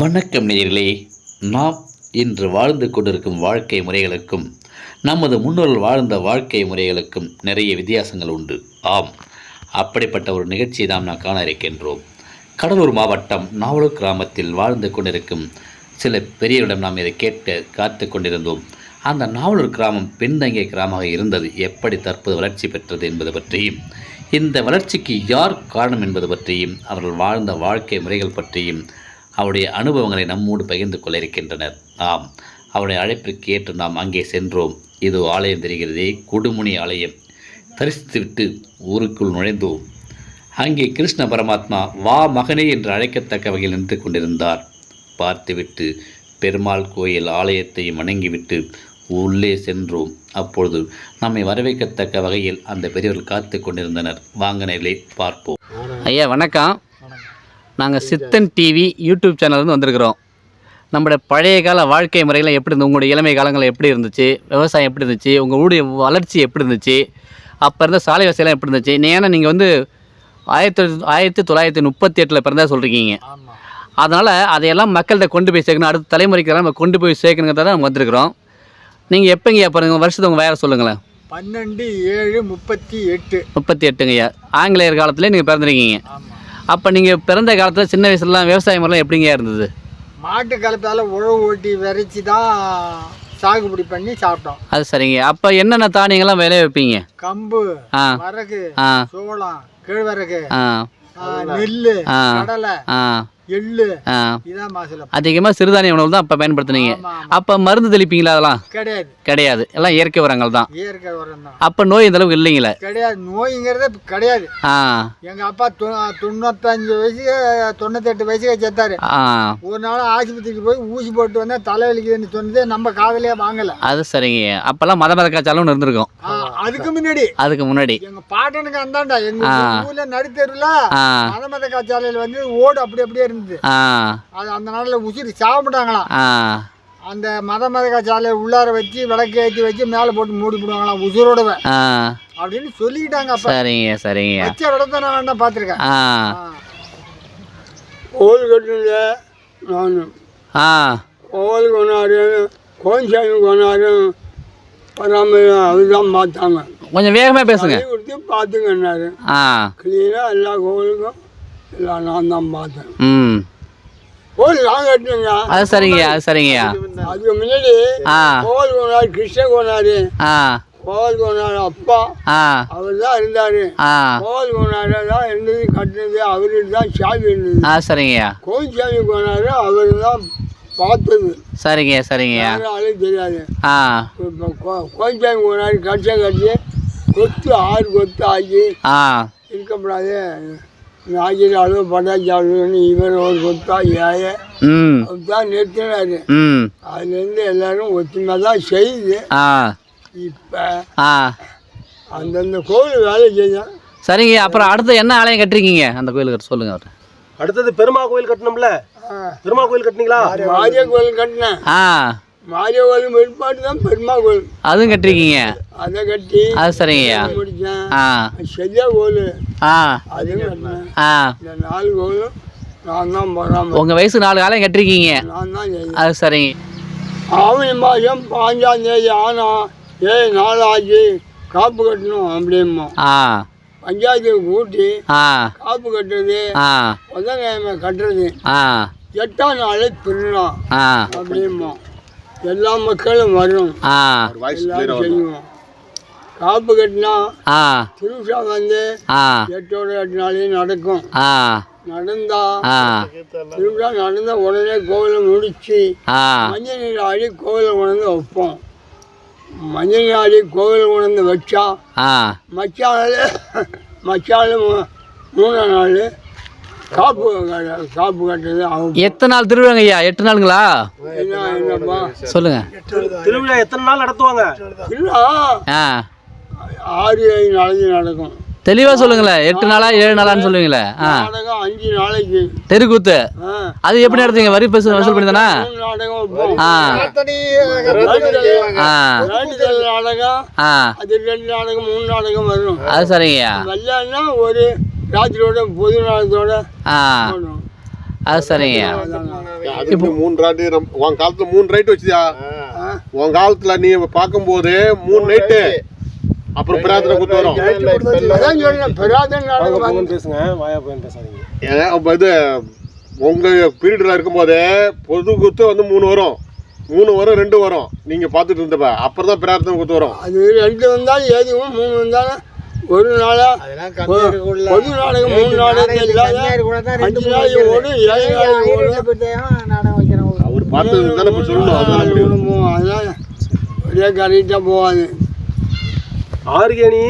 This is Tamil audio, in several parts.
வணக்கம் நேயர்களே. நாம் இன்று வாழ்ந்து கொண்டிருக்கும் வாழ்க்கை முறைகளுக்கும் நமது முன்னோர்கள் வாழ்ந்த வாழ்க்கை முறைகளுக்கும் நிறைய வித்தியாசங்கள் உண்டு. ஆம் அப்படிப்பட்ட ஒரு நிகழ்ச்சியை தான் நாம் காண இருக்கின்றோம். கடலூர் மாவட்டம் நாவலூர் கிராமத்தில் வாழ்ந்து கொண்டிருக்கும் சில பெரியவரிடம் நாம் இதை கேட்டு காத்து கொண்டிருந்தோம். அந்த நாவலூர் கிராமம் பின்தங்கிய கிராமமாக இருந்தது. எப்படி தற்போது வளர்ச்சி பெற்றது என்பது பற்றியும் இந்த வளர்ச்சிக்கு யார் காரணம் என்பது பற்றியும் அவர்கள் வாழ்ந்த வாழ்க்கை முறைகள் பற்றியும் அவருடைய அனுபவங்களை நம்மோடு பகிர்ந்து கொள்ள இருக்கின்றனர். ஆம் அவருடைய அழைப்பிற்கு ஏற்று நாம் அங்கே சென்றோம். இது ஆலயம் தெரிகிறதே கொடுமுனி ஆலயம். தரிசித்துவிட்டு ஊருக்குள் நுழைந்தோம். அங்கே கிருஷ்ண பரமாத்மா வா மகனே என்று அழைக்கத்தக்க வகையில் நின்று கொண்டிருந்தார். பார்த்துவிட்டு பெருமாள் கோயில் ஆலயத்தையும் வணங்கிவிட்டு உள்ளே சென்றோம். அப்பொழுது நம்மை வரவேற்கத்தக்க வகையில் அந்த பெரியவர்கள் காத்து கொண்டிருந்தனர். வாங்க நேரிலே பார்ப்போம். ஐயா வணக்கம். நாங்கள் சித்தன் டிவி யூடியூப் சேனல்லேருந்து வந்திருக்கிறோம். நம்மளுடைய பழைய கால வாழ்க்கை முறையில் எப்படி இருந்தது உங்களுடைய இளமை காலங்கள் எப்படி இருந்துச்சு விவசாயம் எப்படி இருந்துச்சு உங்கள் ஊருடைய வளர்ச்சி எப்படி இருந்துச்சு அப்போ இருந்த சாலை வசதியெல்லாம் எப்படி இருந்துச்சு ஏன்னா நீங்கள் வந்து ஆயிரத்தி ஆயிரத்தி தொள்ளாயிரத்தி முப்பத்தி எட்டில் பிறந்தா சொல்கிறீங்க அதனால் அதையெல்லாம் மக்கள்கிட்ட கொண்டு போய் சேர்க்கணும் அடுத்த தலைமுறைக்கு நம்ம கொண்டு போய் சேர்க்கணுங்கிறத நம்ம வந்திருக்கிறோம். நீங்கள் எப்போங்கய்யா பாருங்கள் வருஷத்துக்கு உங்கள் வேறு சொல்லுங்களேன். பன்னெண்டு ஏழு முப்பத்தி எட்டு. முப்பத்தி எட்டுங்கய்யா ஆங்கிலேயர் காலத்தில் நீங்கள் பிறந்திருக்கீங்க. அப்போ நீங்கள் பிறந்த காலத்தில் சின்ன வயசுலலாம் விவசாய முறைலாம் எப்படிங்க இருந்தது? மாட்டு கலப்பால் உழவு ஓட்டி விரைச்சி தான் சாகுபடி பண்ணி சாப்பிட்டோம். அது சரிங்க. அப்போ என்னென்ன தானியங்கள்லாம் விளைய வைப்பீங்க? கம்பு வரகு சோளம் கேழ்வரகு நெல் ஆ. கடலை. எள்ளு. அதிகமாக சிறுதானிய உணவு தான் அப்போ பயன்படுத்துனீங்க. அப்போ மருந்து தெளிப்பீங்களா அதெல்லாம்? கிடையாது. கிடையாது. எல்லாம் இயற்கை உரங்கள் தான். இயற்கை உரம் தான். அப்போ நோய் இந்த அளவுக்கு இல்லைங்களே? கிடையாது. நோய்ங்கிறதே கிடையாது. ஆ. எங்க அப்பா தொண்ணூத்தஞ்சு வயசுக்கு தொண்ணூத்தெட்டு வயசுக்கு செத்தாரு. ஒரு நாள் ஆஸ்பத்திரிக்கு போய் ஊசி போட்டு வந்தா தலைவலிக்குதுன்னு சொன்னதே நம்ம காதலியே வாங்கல. அது சரிங்க. அப்போல்லாம் மத மத காய்ச்சாலும் இருந்திருக்கும் அதுக்கு முன்னாடி. அதுக்கு முன்னாடி. எங்க பாட்டனுக்கு அந்தாண்டா. எங்க ஊர்ல நடுத்தெருல ஆ. மதமத காய்ச்சாலையில் வந்து ஓடு அப்படி அப்படியே இருந்தது அது அந்த நாளில் உசிரி சாப்பிட்டாங்களாம். அந்த மத மத காய்ச்சாலையை உள்ளார வச்சு விளக்கு ஏற்றி வச்சு மேலே போட்டு மூடி போடுவாங்களாம் உசுரோடவே. அப்படின்னு சொல்லிக்கிட்டாங்க அப்ப. சரிங்க சரிங்க. வச்ச இடத்த நான் வேண்டாம் பார்த்துருக்கேன். கோவில் கட்டுல நான். கோவில் கொண்டாரு கோயில்சாமி கொண்டாரு பராமரி அதுதான் பார்த்தாங்க. கொஞ்சம் வேகமாக பேசுங்க. பார்த்துங்கன்னாரு கிளீனாக எல்லா கோவிலுக்கும் எல்லாம் நான் தான் பார்த்தேன். ம். கோவில் நான் கட்டினேங்க அது சரிங்கய்யா அது சரிங்கய்யா. அதுக்கு முன்னாடி கோவில் கோனார் கிருஷ்ண கோனாரு ஆ. கோவில் கோனார் அப்பா ஆ. அவர் தான் இருந்தாரு கோவில் கோனார் தான் இருந்தது கட்டினது அவருக்கு தான் சாவி இருந்தது. ஆ சரிங்கய்யா. கோயில் சாமி கோனார் அவர் தான் பார்த்தது. சரிங்கய்யா சரிங்கய்யா. யாராலும் தெரியாது. ஆ. கோயில் சாமி கோனார் கட்சை கட்டி கொத்து ஆறு கொத்து ஆகி ஆ. இருக்கப்படாது. நாஜிரி அளவு பட்டாச்சி அளவுன்னு இவர் ஒரு கொத்தா ஏய தான் நிறுத்தினாரு. ம். அதுலேருந்து எல்லாரும் ஒத்துமை தான் செய்யுது. ஆ. இப்போ ஆ. அந்தந்த கோவில் வேலை செய்யும் சரிங்க அப்புறம் அடுத்து என்ன ஆலயம் கட்டிருக்கீங்க? அந்த கோயிலுக்கு சொல்லுங்க அவர் அடுத்தது பெருமா கோயில் கட்டணும்ல? பெருமா கோயில் கட்டினீங்களா? மாரிய கோவில் கட்டினேன். ஆ. மாரிய கோவில் வெளிப்பாடு தான் பெருமா கோவில் அதுவும் கட்டிருக்கீங்க? அதை கட்டி அது சரிங்கய்யா முடித்தேன் ஆ. செல்லியா கோவில் ஆ. அதையும் கட்டினேன். ஆ. இந்த நாலு கோவிலும் நான் தான் போகிறாம உங்கள் வயசு நாலு ஆலயம் கட்டிருக்கீங்க. நான் தான் அது சரிங்க. ஆவணி மாதம் பாஞ்சாம் தேதி ஆனா ஏய் நாளாச்சு காப்பு கட்டணும் அப்படிமா ஆ. பஞ்சாயத்துக்கு கூட்டி ஆ. காப்பு கட்டுறது கட்டுறது. ஆ. எட்டாம் நாள் திருநாள் ஆ. அப்படிமா எல்லா மக்களும் வரும் ஆ. எல்லாரும் செய்வோம் காப்பு கட்டினா ஆ. திருவிழா வந்து ஆ. எட்டோட எட்டு நாளையும் நடக்கும். ஆ. நடந்தா ஆ. திருவிழா நடந்தா உடனே கோவிலை முடிச்சு ஆ. மஞ்சள் நீர் ஆடி கோவிலை கொண்டு வைப்போம். மஞ்சள் நீர் ஆடி கோவிலை கொண்டு வச்சா ஆ. மச்சாள் மச்சாள் மூணாம் நாள் காப்பு காப்பு கட்டுறது அவங்க எத்தனை நாள் திருவிழாங்க ஐயா எட்டு நாளுங்களா? என்ன என்னப்பா சொல்லுங்க. திருவிழா எத்தனை நாள் நடத்துவாங்க? இல்லை. ஆ. ஆறு ஏழு நாளைக்கு நடக்கும். தெளிவாக சொல்லுங்களேன் எட்டு நாளா ஏழு நாளான்னு சொல்லுவீங்களா? ஆ. நாடகம் அஞ்சு நாளைக்கு. தெருக்கூத்து. ஆ. அது எப்படி நடத்துங்க வரி பசு வசூல் பண்ணி தானே மூணு நாடகம் வைப்போம் ஆ. ஆ. வேண்டுதல் நாடகம். ஆ. அது ரெண்டு நாடகம் மூணு நாடகம் வரும். அது சரிங்கய்யா. வெள்ளைன்னா ஒரு ராத்திரியோட பொது போடும் அது சரிங்க. அதுக்கு மூணு ராட்டு உன் காலத்துல மூணு ரைட் வச்சுதியா உன் காலத்துல நீ பார்க்கும்போது மூணு நைட்டு அப்புறம் பிரார்த்தனை குத்து வரும். பேசுங்க. வாயா போய் பேசாதீங்க. அப்ப இது உங்க பீரியட்ல இருக்கும்போதே பொது குத்து வந்து மூணு வரும். மூணு வரும் ரெண்டு வரும். நீங்க பார்த்துட்டு இருந்தப்ப அப்புறம் தான் பிரார்த்தனை குத்து வரும். அது ரெண்டு வந்தாலும் ஏதுவும் மூணு வந்தாலும் ஒரு நாளா? பொது நாடகம் மூணு நாடகம் இல்லாத அஞ்சு நாளைக்கு ஓடும் ஏழு நாளைக்கு ஓடும். அவர் பார்த்தது தானே இப்ப சொல்லணும் அதனால ஒரே கரெக்டாக போகாது. ஆர்கேனி?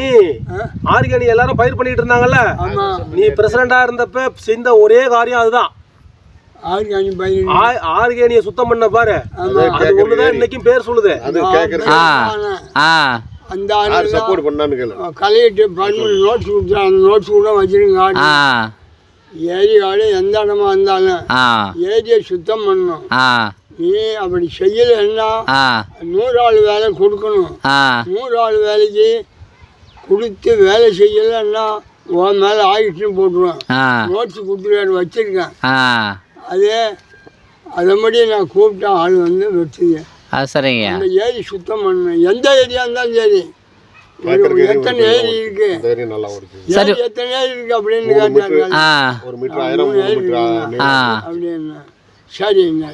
ஆர்கேனி எல்லாரும் பயிர் பண்ணிட்டு இருந்தாங்கல்ல? நீ பிரசிடண்டா இருந்தப்ப செஞ்ச ஒரே காரியம் அதுதான். ஆர்கேனியை சுத்தம் பண்ண பாரு. அது ஒண்ணுதான் இன்னைக்கும் பேர் சொல்லுது. அது ஆ ஆ. அந்த ஆள் சப்போர்ட் பண்ணான்னு கேளு. கலையிட்டு பர்மனெண்ட் நோட்ஸ் கொடுத்தா அந்த நோட்ஸ் கூட வச்சிருங்க. ஆடு ஆ. ஏரி ஆடு எந்த இடமா இருந்தாலும். ஏரியை சுத்தம் பண்ணணும். ஆ. நீ அப்படி செய்யலைன்னா நூறு ஆள் வேலை கொடுக்கணும். நூறு ஆள் வேலைக்கு கொடுத்து வேலை செய்யலைன்னா உன் மேலே ஆயிடுச்சுன்னு போட்டுருவேன். நோட்ஸ் கொடுத்துருக்காரு வச்சுருக்கேன். அது அதன்படி நான் கூப்பிட்டேன் ஆள் வந்து வச்சுங்க அது சரிங்க. அந்த ஏரி சுத்தம் பண்ணணும் எந்த ஏரியா இருந்தாலும் சரி. எத்தனை ஏரி இருக்கு? ஏரி எத்தனை ஏரி இருக்கு அப்படின்னு கேட்டாங்க. ஒரு மீட்டர் ஆயிரம் அப்படின்னு. சரிங்க.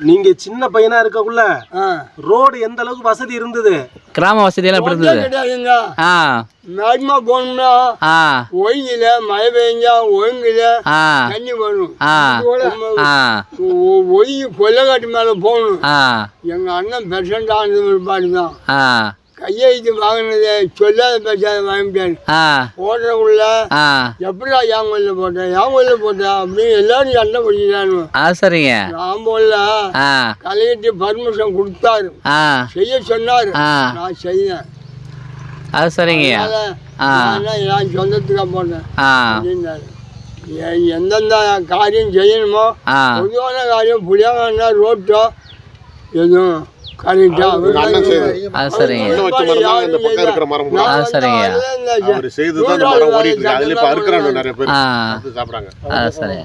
நீங்க சின்ன பையனா இருக்கக்குள்ள ஆ. ரோடு எந்த அளவுக்கு வசதி இருந்தது? கிராம வசதியெல்லாம் எப்படி இருந்தது? கிடையாதுங்க ஆ. மேக்மா போனோம்னா ஆ. ஒழுங்கில மழை பெஞ்சா ஒழுங்குல ஆ. தண்ணி வரும் ஒய் கொல்லக்காட்டு மேலே போகணும். ஆ. எங்கள் அண்ணன் பெர்சன்ட் ஆனது பாடு தான். ஆ. கையெழுத்து வாங்கினது சொல்லாத பேசாத போடுறக்குள்ள ஆ. எப்படா என் கோயில போட்டேன் என் கோயில போட்டேன் அப்படின்னு எல்லாரும் சண்டை பிடிக்கிறானு சரிங்க. ஆ. கலையிட்டு பர்மிஷன் கொடுத்தாரு. செய்ய சொன்னாரு. நான் செய்தேன். அது ஆ. நான் சொந்தத்துக்காக போட்டேன் அப்படின்னாரு. எந்தெந்த காரியம் செய்யணுமோ பொதுவான காரியம் புளியாங்கன்னா ரோட்டோ எதுவும். கரெக்டாக அது சரிங்க. அது சரிங்க. அவர் செய்து தான் இந்த மரம் ஓடிட்டு இருக்கு அதுல இப்ப அறுக்குறாங்க நிறைய பேர். ஆ. அது சாப்பிடுறாங்க. அது சரி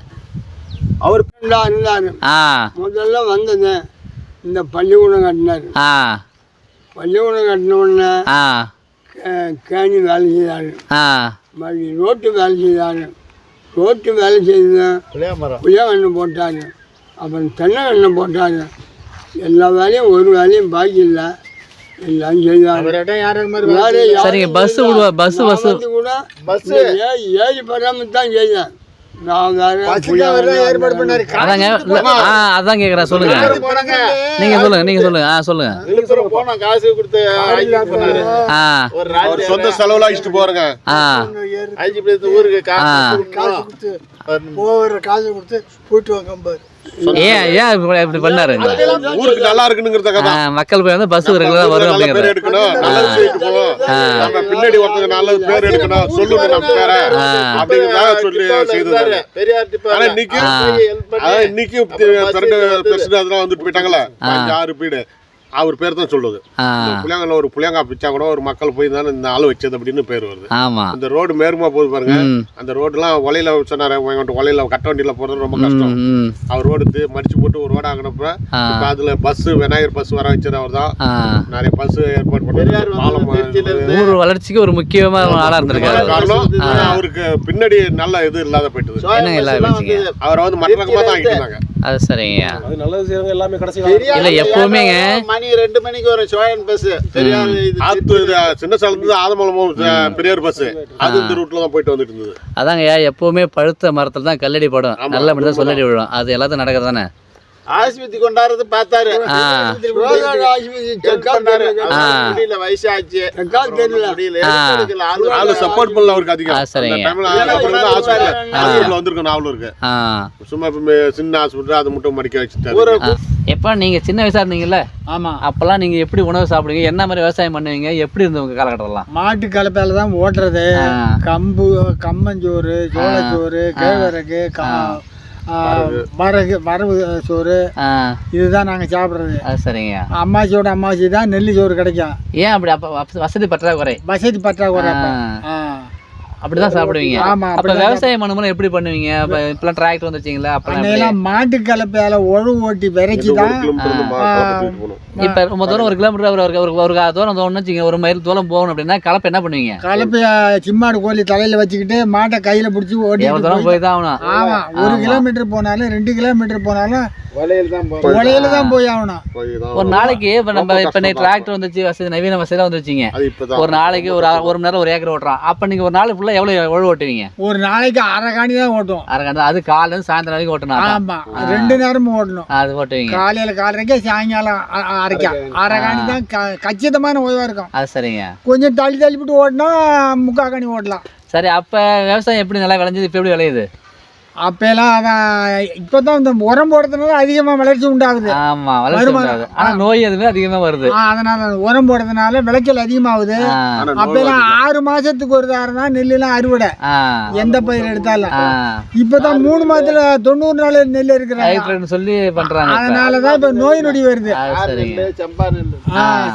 அவர் இருந்தாரு ஆ. முதல்ல வந்தது இந்த பள்ளிக்கூடம் கட்டினார். ஆ. பள்ளிக்கூடம் கட்டின உடனே ஆ. கே- கேணி வேலை செய்தார். ஆ. மறுபடி ரோட்டு வேலை செய்தார். ரோட்டு வேலை செய்து புளியங்கன்று போட்டார். அப்புறம் தென்னை போட்டார். எல்லா வேலையும் ஒரு வேலையும் பாக்கி இல்லை. எல்லாம் யாரும் சரிங்க பஸ் விடுவா பஸ் பஸ் கூட இந்த ஏ- ஏரி பராமரித்து தான் செய்தேன். அதாங்க அதான் கேக்குறேன் சொல்லுங்க. நீங்க சொல்லுங்க நீங்க சொல்லுங்க ஆ சொல்லுங்க. சொந்த செலவுல அழிச்சிட்டு போறங்க ஊருக்கு. போகிற காசு கொடுத்து போயிட்டு வாங்க ஏன் ஏன் இப்படி ஊருக்கு நல்லா இருக்குங்கிறதுக்காக மக்கள் போய் வந்து பஸ் ரெகுலரா வரும் அப்படிங்கிறது பின்னாடி ஒருத்தங்க நல்ல பேர் எடுக்கணும். சொல்லுங்க நம்ம பேரை. அப்படிங்கிறதாக சொல்லி செய்தது ஆனா இன்னைக்கு அதான் இன்னைக்கும் பிரசிடண்ட் அதெல்லாம் வந்துட்டு போயிட்டாங்களா. ஆறு பீடு. அவர் பேர் தான் சொல்லுது. புளியாங்கல்ல ஒரு புளியாங்கா பிச்சா கூட ஒரு மக்கள் போய் தானே இந்த ஆள் வச்சது அப்படின்னு பேர் வருது. ஆமா. இந்த ரோடு மேற்குமா போகுது பாருங்க. அந்த ரோடுலாம் ஒலையில சொன்னாரு ஒலையில கட்ட வண்டியில போறது ரொம்ப கஷ்டம். அவர் ரோடு மடிச்சு போட்டு ஒரு ரோடு ஆகினப்ப. இப்ப அதுல பஸ் விநாயகர் பஸ் வர வச்சது அவர் தான். நிறைய பஸ் ஏற்பாடு பண்ணாரு வளர்ச்சிக்கு ஒரு முக்கியமான ஆளா இருந்திருக்காரு. காரணம் அவருக்கு பின்னாடி நல்ல இது இல்லாத வச்சுங்க அவரை வந்து மற்ற ரகமா தான் ஆகிட்டு இருந்தாங்க அது சரிங்க. அது நல்லது செய்யறவங்க எல்லாமே கடைசி இல்ல, எப்பவுமேங்க. மணி ரெண்டு மணிக்கு வரும் சோயன் பஸ் பெரியார் இது ஆத்து சின்ன சேலம் இருந்து ஆதமலமும் பெரியார் பஸ் அது இந்த ரூட்ல தான் போயிட்டு வந்துட்டு இருந்தது. அதாங்கய்யா எப்பவுமே பழுத்த மரத்துல தான் கல்லடி படும். நல்ல மட்டும் தான் சொல்லடி விழும். அது எல்லாத்தையும் நடக்கிறது தானே? ஆஸ்பத்திரி கொண்டாடுறது பார்த்தாரு. முடியல. வயசாச்சு. முடியல. ஆளு ஆளு சப்போர்ட் பண்ணல அவருக்கு அதிகம். ஹாஸ்பிட்டல் வந்திருக்கும் நாவலும் இருக்கு. சும்மா சின்ன ஹாஸ்பிட்டல் அதை மட்டும் மடிக்க வச்சுட்டாரு. எப்ப நீங்க சின்ன வயசா இருந்தீங்கல்ல? ஆமா. அப்பெல்லாம் நீங்க எப்படி உணவு சாப்பிடுவீங்க? என்ன மாதிரி விவசாயம் பண்ணுவீங்க? எப்படி இருந்தது உங்க காலகட்டம்லாம் மாட்டு கலப்பையில தான் ஓட்டுறது. கம்பு கம்மஞ்சோறு சோளச்சோறு கேழ்வரகு வரகு வரவு சோறு. இதுதான் நாங்கள் சாப்பிட்றது. சரிங்க. அம்மாச்சியோட அம்மாச்சி தான் நெல்லி சோறு கிடைக்கும். ஏன் அப்படி அப்ப அப்ப வசதி பற்றாக்குறை வசதி பற்றாக்குறை அப்படிதான் சாப்பிடுவீங்க. ஆமா அப்ப விவசாயம் பண்ணும்போது எப்படி பண்ணுவீங்க? அப்ப இப்பெல்லாம் டிராக்டர் வந்துச்சிங்களா அப்பெல்லாம் மாட்டு கலப்பையால உழவு ஓட்டி விரைச்சி ஒரு தான் இப்ப ரொம்ப தூரம் ஒரு கிலோமீட்டர் ஒரு ஒரு ஒரு தூரம் தோணுன்னு வச்சுங்க ஒரு மைல் தூரம் போகணும் அப்படின்னா கலப்பை என்ன பண்ணுவீங்க? கலப்பைய சிம்மாடு கோழி தலையில வச்சுக்கிட்டு மாட்டை கையில பிடிச்சி ஓட்டிட்டு தூரம் போய் தான் ஆகணும்? ஆமா ஒரு. கிலோமீட்டர் போனாலும் ரெண்டு கிலோமீட்டர் போனாலும் வலையில் தான் போய் ஆகணும். ஒரு நாளைக்கு இப்ப நம்ம இப்ப டிராக்டர் வந்துச்சு வசதி நவீன வசதியெல்லாம் வந்துருச்சுங்க. அது இப்பதான் ஒரு நாளைக்கு ஒரு ஒரு மணி நேரம் ஒரு ஏக்கர் ஓட்டுறான். அப்ப நீங்க ஒரு நாள் ஃபுல்லா எவ்வளவு எவ்வளவு ஓட்டுவீங்க? ஒரு நாளைக்கு அரை காணி தான் ஓட்டுவோம் அரை அது காலையில சாயந்தரம் வரைக்கும் ஓட்டணும். ஆமா. ரெண்டு நேரமும் ஓட்டணும் அது ஓட்டுவீங்க. காலையில காலரைக்கே சாயங்காலம் அரைக்கா அரை காணி தான் க- கச்சிதமான ஓய்வா இருக்கும். அது சரிங்க. கொஞ்சம் தள்ளி தள்ளிவிட்டு ஓட்டினா முக்கா காணி ஓட்டலாம் சரி அப்ப விவசாயம் எப்படி நல்லா விளைஞ்சது? இப்ப எப்படி விளையுது? அப்பெல்லாம் அதான் இப்பதான் இந்த உரம் போடுறதுனால அதிகமா வளர்ச்சி உண்டாகுது. ஆமா வளர்ச்சி வருமானம். உண்டாகுது. ஆனா நோய் எதுவுமே அதிகமா வருது. ஆ, அதனால உரம் போடுறதுனால விளைச்சல் அதிகமாகுது. அப்பெல்லாம் ஆறு மாசத்துக்கு ஒரு தாரம் தான் நெல்லுலாம் அறுவடை. எந்த பயிர் எடுத்தாலும். ஆ. இப்பதான் மூணு மாதத்துல தொண்ணூறு நாள் நெல் இருக்கிறாங்க. ஹைட்ரேட்னு சொல்லி பண்றாங்க இப்ப. அதனாலதான் இப்ப நோய் நொடி வருது. செம்பா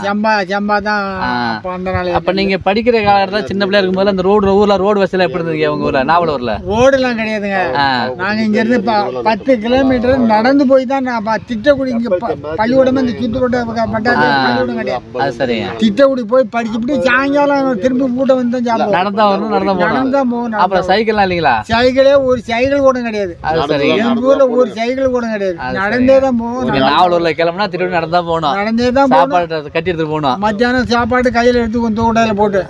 செம்பா செம்பா தான் ஆ. அப்ப அந்த நாள் அப்ப நீங்க படிக்கிற காலத்துல சின்ன பிள்ளையா இருக்கும்போது அந்த ரோடு ஊர்ல ரோடு வசதியெல்லாம் எப்படி இருந்தீங்க உங்க ஊர்ல? நாவலூர்ல? ரோடுலாம் கிடையாதுங்க. ஆ, நாங்க இங்க இருந்து ப- பத்து கிலோமீட்டர் நடந்து போய் தான் நான் திட்டக்குடி இங்க பள்ளிக்கூடம் இந்த சித்துக்கோட்டை பட்டாச்சு பள்ளிக்கூடம் கிடையாது. திட்டக்குடி போய் படிச்சுட்டு சாயங்காலம் திரும்பி கூட்டம் வந்து தான் சாப்பிடுவோம் நடந்தா வரணும் நடந்தா போகணும். நடந்தா போகணும் அப்புறம் சைக்கிள்லாம் இல்லைங்களா? சைக்கிளே ஒரு சைக்கிள் கூட கிடையாது. அது சரிங்க எங்க ஊர்ல ஒரு சைக்கிள் கூட கிடையாது. நடந்தே தான் நீங்க நாவலூர்ல கிளம்புனா திரும்பி நடந்தா போகணும். நடந்தே தான் போகணும். சாப்பாடு கட்டி எடுத்துட்டு போகணும். மத்தியானம் சாப்பாடு கையில எடுத்து கொஞ்சம் தூக்கட்டாயில போட்டு.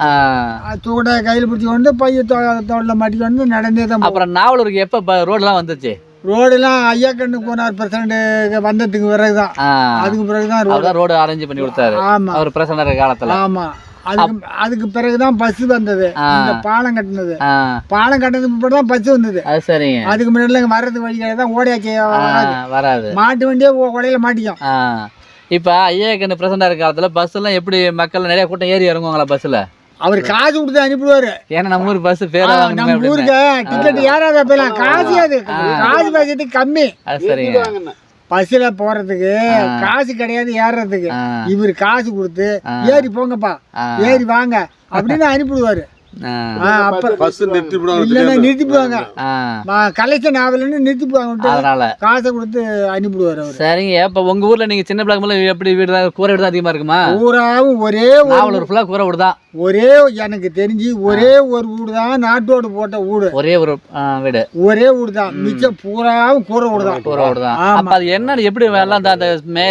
தூக்கட்டாய கையில பிடிச்சி கொண்டு பைய தோட்டல மாட்டிட்டு வந்து நடந்தே தான் அப்புறம் நாவலூருக்கு எப்ப ரோடெல்லாம் வந்துச்சு ரோடெல்லாம் ஐயா கண்ணு போனார் பிரசிடண்ட் வந்ததுக்கு பிறகுதான். ஆ, அதுக்கு பிறகுதான் ரோடு. அவர்தான் ரோடு அரேஞ்ச் பண்ணி கொடுத்தாரு. ஆமா. அவர் பிரசன்னர் காலத்துல. ஆமா. அதுக்கு அதுக்கு பிறகுதான் பஸ் வந்தது. இந்த பாலம் கட்டினது. பாலம் கட்டினதுக்கு பிறகு தான் பஸ் வந்தது. அது சரிங்க. அதுக்கு முன்னாடி வர்றது வழியாக தான் ஓடியாச்சு வராது. மாட்டு வண்டியே கொடையில மாட்டிக்கும் இப்ப ஐயா கண்ணு பிரசன்டா இருக்க காலத்துல பஸ் எல்லாம் எப்படி மக்கள் நிறைய கூட்டம் ஏறி இறங்குவாங்களா பஸ்ல அவர் காசு கொடுத்து அனுப்பிடுவாரு. ஏன்னா நம்ம ஊர் பஸ் பேர நம்ம ஊருக்கு டிக்கெட் ஏறாத போயிலாம் காசு அது. காசு பேசுறதுக்கு கம்மி. அது சரிங்க. பஸ்ல போறதுக்கு காசு கிடையாது ஏறுறதுக்கு இவர் காசு கொடுத்து ஏறி போங்கப்பா. ஏறி வாங்க. அப்படின்னு அனுப்பிடுவாரு. ஆ, ஆ, அப்ப பஸ் நிறுத்தி இல்லைன்னா நிறுத்திப்புவாங்க ஆ, கலெக்ஷன் ஆகலன்னு நிறுத்திப்புவாங்க அதனால. காசை கொடுத்து அனுப்பிடுவார் அவர். சரிங்க இப்ப உங்க ஊர்ல நீங்க சின்ன பிள்ளைங்க எப்படி வீடு தான் கூரை வீடு அதிகமா இருக்குமா? பூராவும் ஒரே ஒரு ஃபுல்லா கூரை வீடு தான் ஒரே எனக்கு தெரிஞ்சு ஒரே ஒரு வீடு தான் நாட்டோடு போட்ட வீடு ஒரே ஒரு வீடு. ஒரே வீடு தான் மிச்சம் பூராவும் கூரை வீடு தான் கூரை வீடு தான் ஆமா. அப்ப அது என்ன எப்படி எல்லாம் அந்த அந்த மே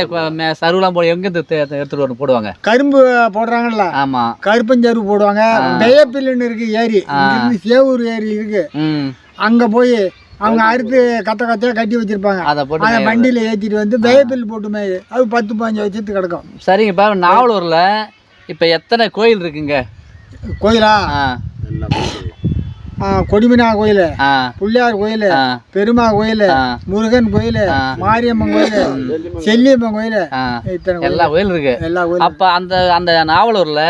சருவெல்லாம் போய் எங்க எடுத்துட்டு வந்து போடுவாங்க? கரும்பு போடுறாங்கல்ல. ஆமா. கருப்பஞ்சருவு போடுவாங்க. வேப்பில்லுன்னு இருக்கு ஏரி. சேவூர் ஏரி இருக்கு. அங்க போய் அவங்க அறுத்து கத்த கத்தையா கட்டி வச்சிருப்பாங்க. அதை வண்டியில ஏத்திட்டு வந்து வேப்பில் போட்டு மேயுது அது பத்து பாஞ்சு வருஷத்துக்கு கிடக்கும். சரிங்க இப்ப நாவலூர்ல இப்ப எத்தனை கோயில் இருக்குங்க? கோயிலா? கொடிமினா கோயில் ஆ. பிள்ளையார் கோயில் பெருமா கோயில். முருகன் கோயில். மாரியம்மன் கோயில் செல்லியம்மன் கோயில். கோயில். எல்லா கோயில் இருக்கு. எல்லா கோயிலும் அப்ப அந்த அந்த நாவலூர்ல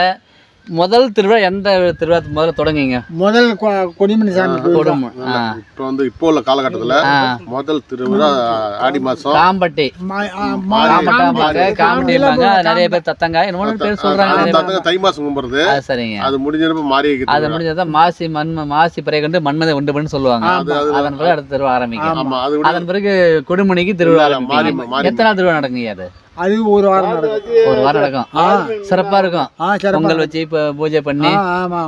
முதல் திருவிழா எந்த திருவிழா முதல்ல தொடங்குங்க முதல் கொடிமணி சாமி இப்போ வந்து இப்போ உள்ள காலகட்டத்துல. முதல் திருவிழா ஆடி மாசம். காம்பட்டி. மா- ஆ, மா- காம்பட்டாம்பாங்க நிறைய பேர் தத்தங்க என்னமோ பேர் சொல்றாங்க தை மாசம் கும்பிடுறது அது சரிங்க. அது முடிஞ்சப்ப மாறி அது முடிஞ்சதான் மாசி மண்ம மாசி பிறகு கண்டு மன்மதை உண்டு பண்ணு சொல்லுவாங்க. அதன் பிறகு அடுத்த திருவிழா ஆரம்பிக்கும். அதன் பிறகு கொடுமணிக்கு திருவிழா எத்தனை திருவிழா நடக்குங்க அது? அது ஒரு வாரம் நடக்கும். ஒரு வாரம் நடக்கும். ஆ. சிறப்பா இருக்கும். ஆ சரி பொங்கல் வச்சு இப்ப பூஜை பண்ணி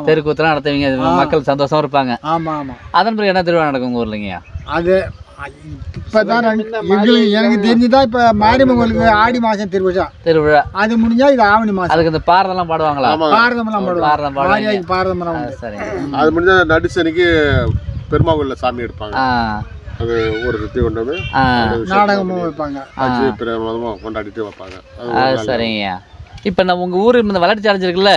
தெருக்கூத்தலாம் நடத்துவீங்க. அது மக்கள் சந்தோஷமா இருப்பாங்க. ஆமா ஆமா. அதன் பிறகு என்ன திருவிழா நடக்கும் உங்க ஊர்லங்க? அது இப்பதான் எங்களுக்கு எனக்கு தெரிஞ்சுதான் இப்ப மாரியம்மன் கோயிலுக்கு ஆடி மாசம் திருவிழா. திருவிழா. அது முடிஞ்சா இது ஆவணி மாசம். அதுக்கு இந்த பாரதெல்லாம் பாடுவாங்களா? பாரதம் போடுவோம் பாடுவாங்க. அது உண்டு. சரிங்க. அது முடிஞ்சா நடுசனிக்கு பெருமாவில் சாமி எடுப்பாங்க. அது ஒரு சுத்தி கொண்டு வந்து ஆ. அது விஷயம் நாடகமும் வைப்பாங்க. வச்சு பிரமாதமா கொண்டாடிட்டு வைப்பாங்க. அது ஒரு அது நாள். சரிங்க. இப்போ நம்ம உங்கள் ஊர் இந்த வளர்ச்சி அடைஞ்சிருக்குல்ல?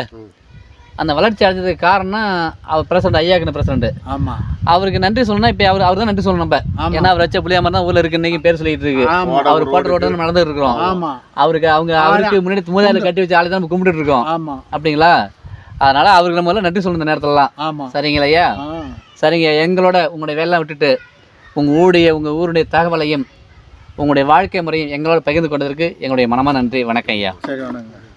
அந்த வளர்ச்சி அடைஞ்சதுக்கு காரணம் அவர் பிரசிடண்ட் ஐயாக்குன பிரசிடண்ட் ஆமா. அவருக்கு நன்றி சொல்லணும்னா இப்போ அவர் அவர் தான் நன்றி சொல்லணும் நம்ம. ஏன்னா அவர் வச்ச புளியா மாதிரி தான் ஊரில் இருக்கு இன்னைக்கு பேர் சொல்லிட்டு இருக்கு. அவர் போட்ட ரோட்டு தான் நடந்துட்டு இருக்கிறோம் ஆமா. அவருக்கு அவங்க அவருக்கு முன்னாடி மூதாயில கட்டி வச்ச ஆளை தான் நம்ம கும்பிட்டுட்டு இருக்கோம். ஆமா. அப்படிங்களா? அதனால அவருக்கு நம்ம முதல்ல நன்றி சொல்லணும் இந்த நேரத்துலலாம். ஆமா. சரிங்களா ஐயா? சரிங்க எங்களோட உங்களுடைய வேலை விட்டுட்டு உங்கள் ஊருடைய உங்கள் ஊருடைய தகவலையும் உங்களுடைய வாழ்க்கை முறையும் எங்களோட பகிர்ந்து கொண்டதற்கு எங்களுடைய மனமாக நன்றி. வணக்கம் ஐயா. சரி வணக்கம்.